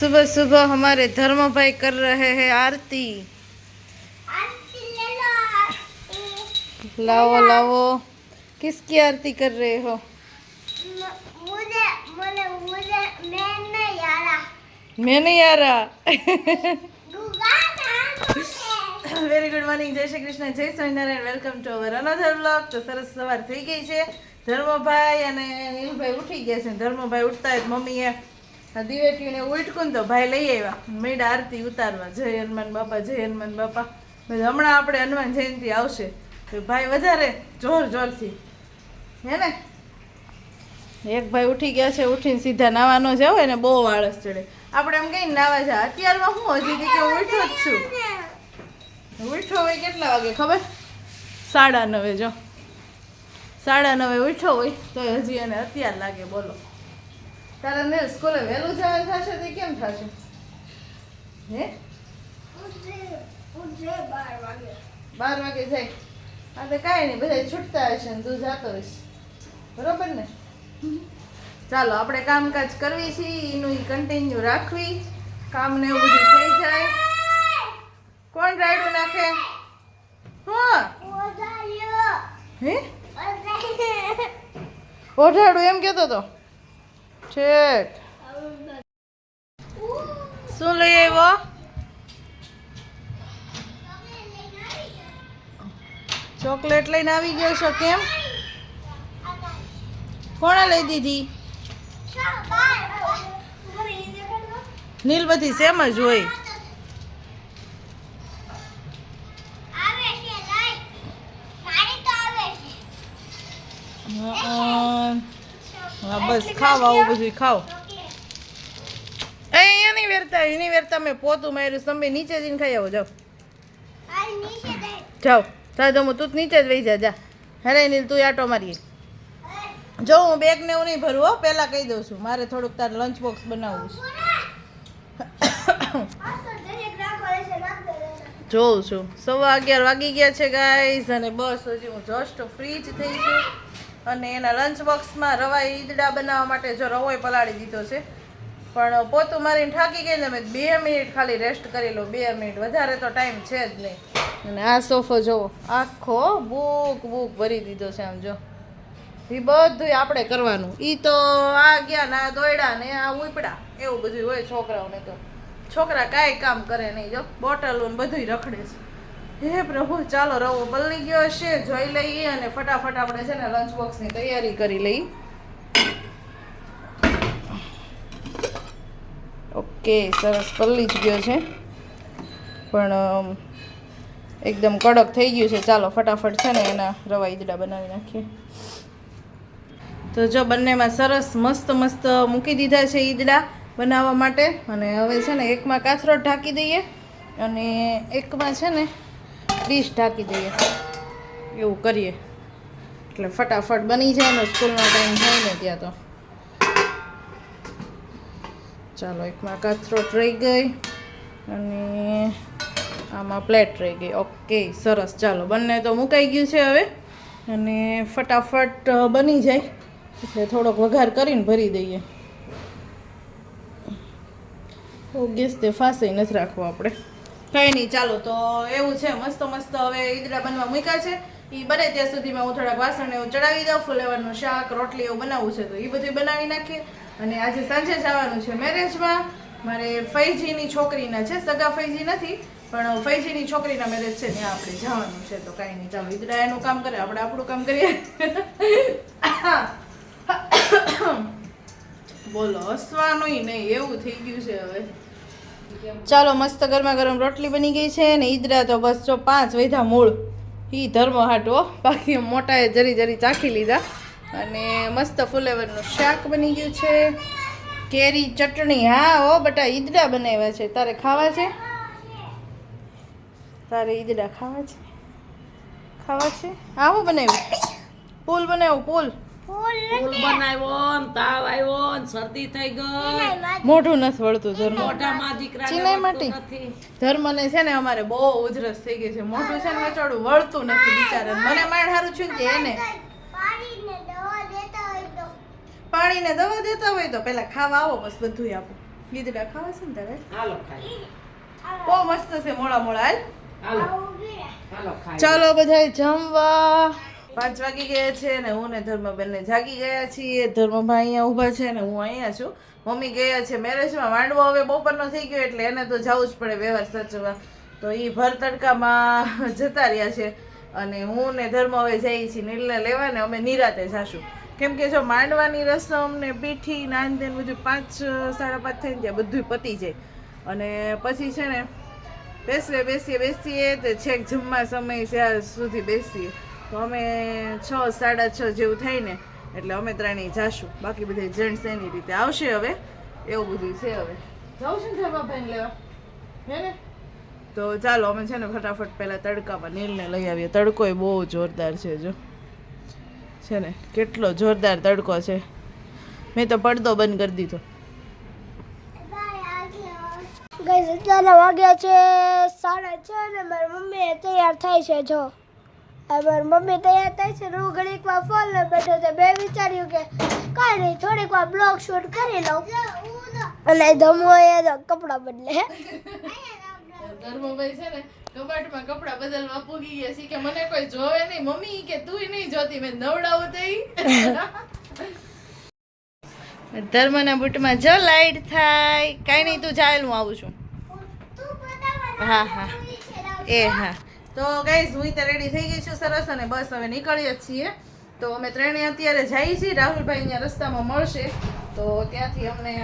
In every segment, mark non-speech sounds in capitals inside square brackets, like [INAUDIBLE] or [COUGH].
सुबह सुबह हमारे धर्म भाई कर रहे हैं आरती लाओ लाओ किसकी आरती कर रहे हो मुझे मुझे मुझे मैं नहीं आ रहा मैं नहीं आ रहा गुगा नाम વેરી ગુડ મોર્નિંગ જય શ્રી કૃષ્ણ જય Swaminarayan welcome to our another blog તો સરસ સવાર થઈ ગઈ છે ધર્મભાઈ અને નીલભાઈ ઉઠી ગયા છે ધર્મભાઈ ઉઠતા જ મમ્મીએ આ દિવેટીને ઉઠકું ને તો ભાઈ લઈ આવ્યા. મેડ આરતી ઉતારવા. જય હનુમાન બાપા, જય હનુમાન બાપા. હમણાં આપણે હનુમાન જયંતિ આવશે. તો ભાઈ વધારે જોર જોરથી. હે ને? એક ભાઈ ઉઠી ગયા છે, ઉઠીને સીધા નાવાનો ન જાવ એને બહુ આળસ ચડે. આપણે એમ કઈ નાવા જા અત્યારમાં હું હજી કે ઉઠો જ છું. ઉઠો હોય કેટલા વાગે ખબર? સાડા નવે જો. સાડા નવે ઉઠો હોય તો હજી એને અત્યાર લાગે, બોલો. તારા ને સ્કૂલે વહેલું જવાનું થશે તે કેમ થશે? હે? બાર વાગે જાય. આ તો કાંઈ નહીં બધા છૂટતા હશે ને તું જાતો હઈશ બરોબર ને? ચાલો આપણે કામકાજ કરવી છે એનું એ કન્ટિન્યુ રાખવી. કામ ને એવું બધું થઈ જાય. કોણ રાયડું નાખે? હા? હે? ઓઢાડું એમ કહેતો તો? ઠીક. શું લઈ આવ્યો? ચોકલેટ લઈને આવી ગયો છો કેમ? કોણે લઈ દીધી? નીલ બધી સેમ જ હોય. હં, હા, બસ, ખાવ આવું બધું ખાવ. અહીંયા નહીં વેરતા, એની વેરતા મેં પોતું માર્યું. તમે નીચે જઈને ખાઈ આવો, જાઓ. જાઓ. તો હું તું નીચે જ વહી જા જા. હેરે નીલ, તું આટો મારીએ. જો, હું બેગ ને એવું નહીં ભરું, હો. પહેલાં કહી દઉં છું. મારે થોડુંક તારે લંચ બોક્સ બનાવવું છે. જોઉં છું. સવા અગિયાર વાગી ગયા છે ગાઈઝ અને બસ, હજી હું જસ્ટ ફ્રી જ થઈ છું. અને એના લંચ બોક્સમાં રવા ઈદડા બનાવવા માટે જો રવોય પલાળી દીધો છે. પણ પોતું મારીને થાકી ગઈ ને મેં બે મિનિટ ખાલી રેસ્ટ કરી લો, બે મિનિટ. વધારે તો ટાઈમ છે જ નહીં. અને આ સોફો જોવો આખો બુક બુક ભરી દીધો છે આમ જો. એ બધું આપણે કરવાનું. એ તો આ ગયા ને આ દોયડા ને આ ઉપડા. એવું બધું હોય છોકરાઓને તો. છોકરા કાંઈ કામ કરે નહીં જો. બોટલો ને બધું રખડે છે. હે પ્રભુ, ચાલો રવો બદલી ગયો હશે જોઈ લઈએ અને ફટાફટ આપણે છે ને લંચ બોક્સની તૈયારી કરી લઈએ ઓકે, સરસ પલ્લી જ ગયો છે. પણ એકદમ કડક થઈ ગયું છે. ચાલો ફટાફટ છે ને એના રવા ઈદડા બનાવી નાખીએ. તો જો બંનેમાં સરસ મસ્ત મસ્ત મૂકી દીધા છે ઈદડા બનાવવા માટે. અને હવે છે ને એકમાં કાથરોટ ઢાંકી દઈએ. અને એકમાં છે ને ડીશ ઢાંકી દઈએ. એવું કરીએ. એટલે ફટાફટ બની જાય ને સ્કૂલનો ટાઈમ થાય ને ત્યાં તો. ચાલો એકમાં કથરોટ રહી ગઈ અને આમાં પ્લેટ રહી ગઈ. ઓકે, સરસ. ચાલો, બંને તો મુકાઈ ગયું છે હવે. અને ફટાફટ બની જાય. એટલે થોડોક વઘાર કરીને ભરી દઈએ. ગેસ તે ફાસે નથી રાખવો આપણે. કંઈ નહીં ચાલો, તો એવું છે, મસ્ત મસ્ત હવે ઈદડા બનવા મૂક્યા છે. એ બને ત્યાં સુધીમાં હું થોડાક વાસણ એવું ચડાવી દઉં ફુલેવરનું શાક, રોટલી એવું બનાવવું છે, તો એ બધું બનાવી નાખીએ. અને આજે સાંજે જવાનું છે મેરેજમાં. મારે ફૈજીની છોકરીના છે, સગા ફૈજી નથી, પણ ફૈજીની છોકરીના મેરેજ છે, ત્યાં આપણે જવાનું છે, તો કાંઈ નહીં ચાલો, ઈદડા એનું કામ કરે, આપણે આપણું કામ કરીએ. [COUGHS] બોલો, હસવાનું નહીં, એવું થઈ ગયું છે હવે. ચાલો મસ્ત ગરમા ગરમ રોટલી બની ગઈ છે ને ઈદરા તો બસ જો પાંચ વૈધા મૂળ. એ ધર્મ હાટો બાકી મોટાએ જરી જરી ચાખી લીધા. અને મસ્ત ફુલેવરનું શાક બની ગયું છે. કેરી ચટણી, હા ઓ બટા ઈદડા બનાવ્યા છે. તારે ખાવા છે? તારે ઈદડા ખાવા છે? ખાવા છે? હું બનાવ્યું? પુલ બનાવ્યું, પુલ. ફૂલ બનાવ્યો ને તાવ આવ્યો શરદી થઈ ગઈ. મોઢું નથી વળતું ધર્મ મોઢામાં દીકરાને ચીનાઈ વળતું માટી? નથી. ધર્મને છે ને અમારે બહુ ઉધરસ થઈ ગઈ છે. મોઢું છે ને વચોડું વળતું નથી બિચારા મને માણ સારું છું કે એને પાણીને દવા દેતા હોય તો. પાણીને દવા દેતા હોય તો પેલા ખાવા આવો બસ બધું આપો. ગીધડા ખાવા છે ને તારે? હાલો બહુ મસ્ત છે મોળા મોળા હાલ. હાલો. હાલો ખાઈ. ચાલો બધા જમવા. પાંચ વાગી ગયા છે ને હું ને ધર્મબેન ને જાગી ગયા છીએ. ધર્મભાઈ અહીંયા ઊભા છે ને હું અહીંયા છું. મમ્મી ગયા છે મેરેજમાં. માંડવો હવે બપોરનો થઈ ગયો એટલે એને તો જવું જ પડે વ્યવહાર સાચવવા. તો એ ભર તડકામાં [LAUGHS] જતા રહ્યા છે. અને હું ને ધર્મ હવે જઈએ છીએ. નીલને લેવા ને અમે નિરાતે જાશું. કેમ કે જો માંડવાની રસમ ને પીઠી નાન તેન બધું પાંચ, સાડા પાંચ થઈને ત્યાં બધું પતી જાય. અને પછી છે ને બેસીએ બેસીએ બેસીએ તો છેક જમવા સમય ત્યાં સુધી બેસીએ. તો અમે છ સાડા છ જેવું થાય ને એટલે અમે ત્રણેય જાશું. બાકી બધા જેન્ટ્સ એની રીતે આવશે હવે. એવું બધું છે હવે. જાઉં છે ને લેવા? હે ને? તો ચાલો અમે છે ને ફટાફટ પહેલાં તડકામાં નીલને લઈ આવીએ. તડકો એ બહુ જોરદાર છે જો. છે ને કેટલો જોરદાર તડકો છે. મેં તો પડદો બંધ કરી દીધો. ગઈ અત્યારે વાગ્યા છે સાડા છ ને મારી મમ્મી તૈયાર થાય છે જો. મારી મમ્મી તૈયાર થાય છે હું ઘડીક વાર ફોન લઈ બેઠો તો મેં વિચાર્યું કે કાંઈ નહીં થોડીક વાર બ્લોગ શૂટ કરી લઉં. અને ધમો એ કપડાં બદલે. ધર્મભાઈ છે ને કબાટમાં કપડા બદલવા પૂગી ગયા છે કે મને કોઈ જોવે નહીં. મમ્મી કે તું નહીં જોતી મેં નવડાવું તઈ ધર્મના બૂટમાં જો લાઈટ થાય. કાંઈ નહીં તું ચાલ હું આવું છું. હા હા. એ હા. તો ગાઈઝ હું ત્યાં રેડી થઈ ગઈ છું સરસ અને બસ હવે નીકળીએ છીએ. તો અમે ત્રણેય અત્યારે જઈએ છીએ. રાહુલભાઈ અહીંયા રસ્તામાં મળશે. તો ત્યાંથી અમને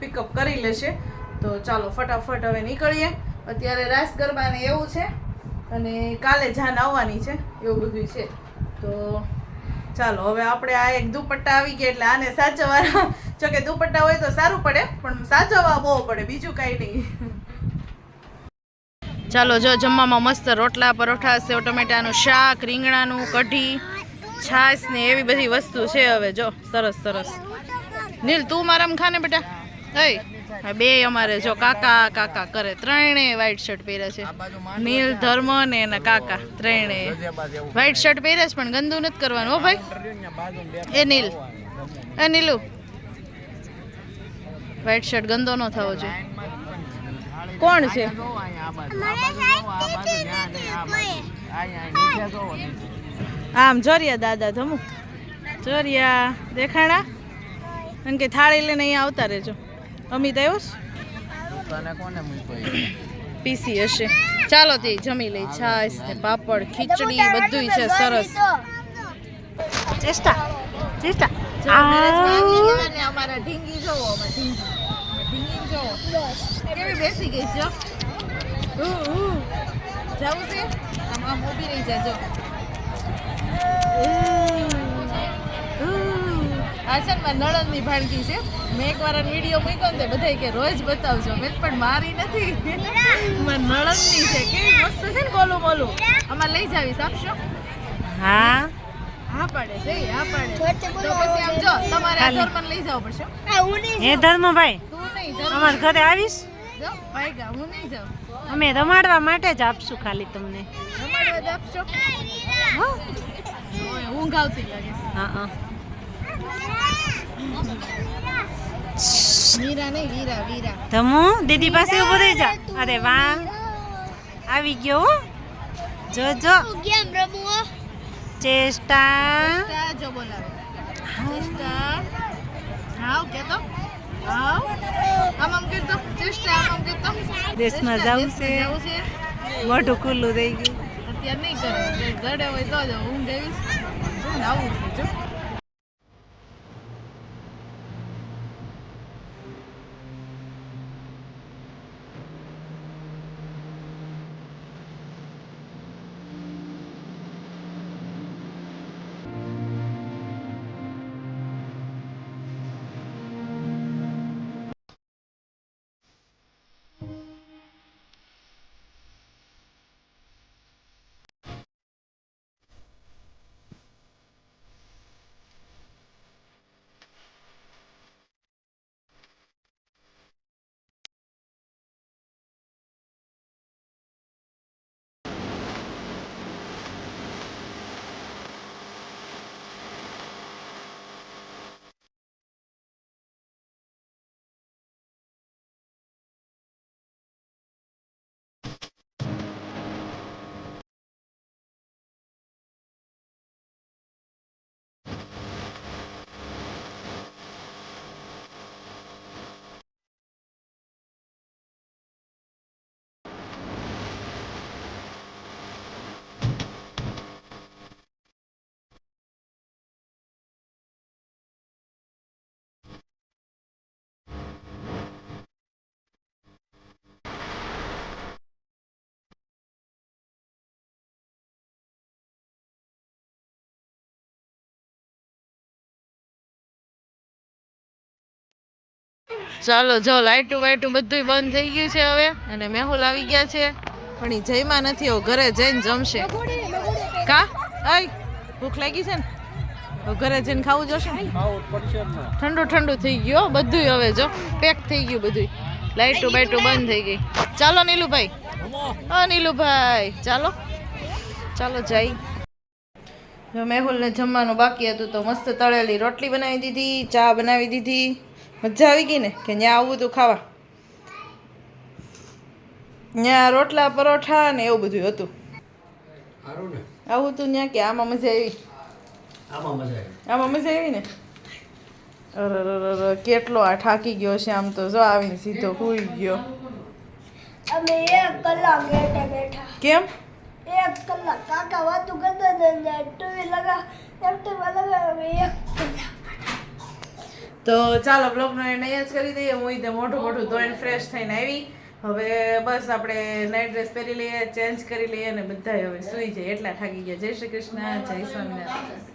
પિકઅપ કરી લેશે. તો ચાલો ફટાફટ હવે નીકળીએ. અત્યારે રાસ ગરબાને એવું છે અને કાલે જાન આવવાની છે, એવું બધું છે. તો ચાલો હવે આપણે આ એક દુપટ્ટા આવી ગયા એટલે આને સાચવવા જો કે દુપટ્ટા હોય તો સારું પડે, પણ સાચવવા બહુ પડે, બીજું કાંઈ નહીં. ચાલો, જો જમવામાં મસ્ત રોટલા, પરોઠા સેવ ટમેટાનું શાક, રીંગણાનું કઢી, છાશ ને એવી બધી વસ્તુ છે હવે, જો, સરસ સરસ. નીલ, તું મારામાં ખાને બેટા? આ બે અમારે, જો, કાકા કાકા કરે. ત્રણેય વ્હાઈટ શર્ટ પહેરે છે. નીલ, ધર્મ ને એના કાકા, ત્રણેય. વ્હાઈટ શર્ટ પહેરે છે, પણ ગંદુ નથી કરવાનું. હો ભાઈ. એ નીલ. એ નીલુ. વ્હાઈટ શર્ટ ગંદો ન થવો જોઈએ. કોણ છે? આમ જોરિયા દાદા જમું જોરિયા દેખાણા અને કે થાળી લઈને અહીંયા આવતા રહેજો. અમિત આવ્યો છે? પીસી હશે. ચાલો તે જમી લઈ છાશ ને પાપડ ખીચડી બધું છે સરસ. ચેષ્ટા ચેષ્ટા. અમારા ઢીંગી જોવો ઢીંગી. જોવો. કેવી બેસી ગઈ જો જવું છે? આમ આમ ઊભી રહી જાજો. આ છે ને ભાણકી છે. મેં એક વાર વીડિયો મૂક્યો ને બધાય કે રોજ બતાવજો. મેં પણ મારી નથી. નળદની છે. કેવી મસ્ત છે ને બોલું બોલું. અમારે લઈ જાવીશ આપશો? હા. હા પાડે છે હા પાડે. તો પછી આમ જો તમારે આ ધર્મને લઈ જવું પડશે. તું નહીં ધર્મ અમારા ઘરે આવીશ? અમે રમાડવા માટે જ આપશું ખાલી તમને. ઊંઘ આવતી લાગે. હા હા. વીરા નહીં વીરા વીરા. ધમુ દીદી પાસે ઊભો રહી જા. અરે વાહ આવી ગયો હો. જો જો. ગેમ રમવો ચેષ્ટા. ચેષ્ટા જો બોલાવે. ચેષ્ટા. હાવ કે તો દેશમાં જવું છે. મોઢું ખુલ્લું થઈ ગયું. અત્યારે નહીં કરે. ગળે હોય તો જ ઊંઘ આવીશ ને આવું છે ચાલો જો લાઈટું વાઈટું બધું બંધ થઈ ગયું છે હવે અને મેહુલ આવી ગયા છે. પણ એ જઈમાં નથી એવું ઘરે જઈને જમશે. કા? આય ભૂખ લાગી છે ને? ઘરે જઈને ખાવું જોશે ઠંડુ ઠંડુ થઈ ગયું બધું બધુંય હવે જો પેક થઈ ગયું બધું લાઈટું બાઈટું બંધ થઈ ગઈ. ચાલો નીલુભાઈ. હા નીલુભાઈ ચાલો. ચાલો જઈ જો મેહુલને જમવાનું બાકી હતું તો મસ્ત તળેલી રોટલી બનાવી દીધી ચા બનાવી દીધી. મજા આવી ગઈ ને કે ત્યાં આવવું હતું ખાવા? ત્યાં રોટલા પરોઠા ને એવું બધું હતું. આવું તું ત્યાં કે આમાં મજા આવી. આમાં મજા આવી. આમાં મજા આવી ને? અરે અરે અરે અરે, કેટલો આ થાકી ગયો છે આમ તો. જો આવીને સીધો હુઈ ગયો. અમે એક કલાક બેઠા બેઠા. કેમ? એક કલાક કાકા વાતું કરતા હતા ટીવી લગા એક્ટિવા લગાવે એક તો ચાલો બ્લોગનો એને જ કરી દઈએ. હું રીતે મોઢું મોઢું ધોઈને ફ્રેશ થઈને આવી. હવે બસ આપણે નાઇટ ડ્રેસ પહેરી લઈએ ચેન્જ કરી લઈએ અને બધા હવે સુઈ જાય. એટલા થાકી ગયા. જય શ્રી કૃષ્ણ, જય સ્વામિનારાયણ.